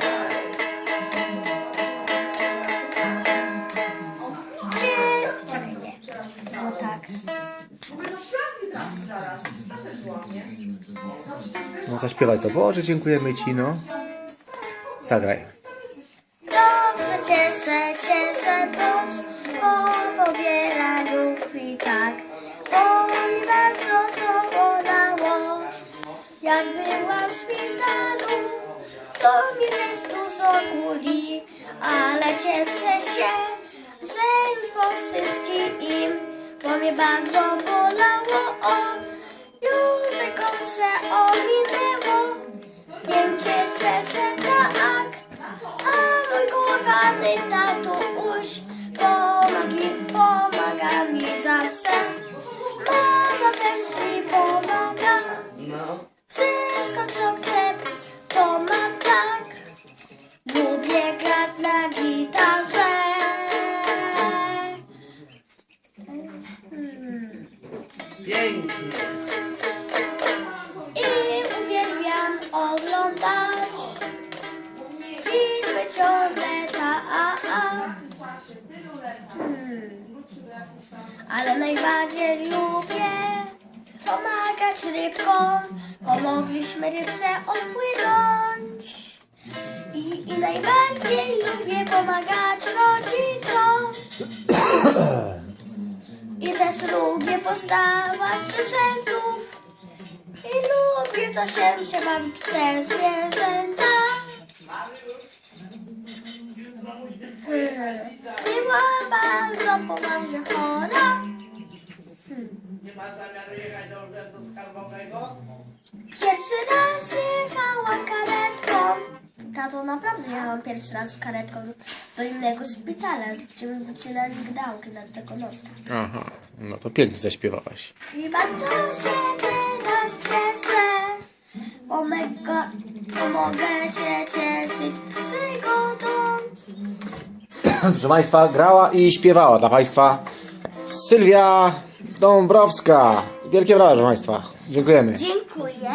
dalej. Czy... Czekaj, nie. Tak. No No zaśpiewaj to. Boże, dziękujemy Ci, no. Zagraj. Dobrze cieszę się, że Bóg po pobieraniu krwi tak, bo mi bardzo to bolało. Jak byłam w szpitalu, to mi też dużo kuli, ale cieszę się, że już po wszystkim, bo mnie bardzo bolało. O, Pięknie. I uwielbiam oglądać filmy ciągle ta a, a. Hmm. Ale najbardziej lubię pomagać rybkom. Pomogliśmy rybce odpłynąć. I, I najbardziej lubię pomagać rodzicom. I też lubię poznawać zwierzętów. I lubię to się, się mam te zwierzęta. Była bardzo poważnie chora. Nie ma zamiaru jechać do urzędu skarbowego? Pierwszy raz. Tato, naprawdę jechałam pierwszy raz z karetką do innego szpitala, żeby wycinali gdałki na tego nosa. Aha, no to pięknie zaśpiewałaś. I bardzo się teraz cieszę, bo mega, bo mogę się cieszyć przygodą. Proszę Państwa, grała i śpiewała dla Państwa Sylwia Dąbrowska. Wielkie brawa, proszę Państwa. Dziękujemy. Dziękuję.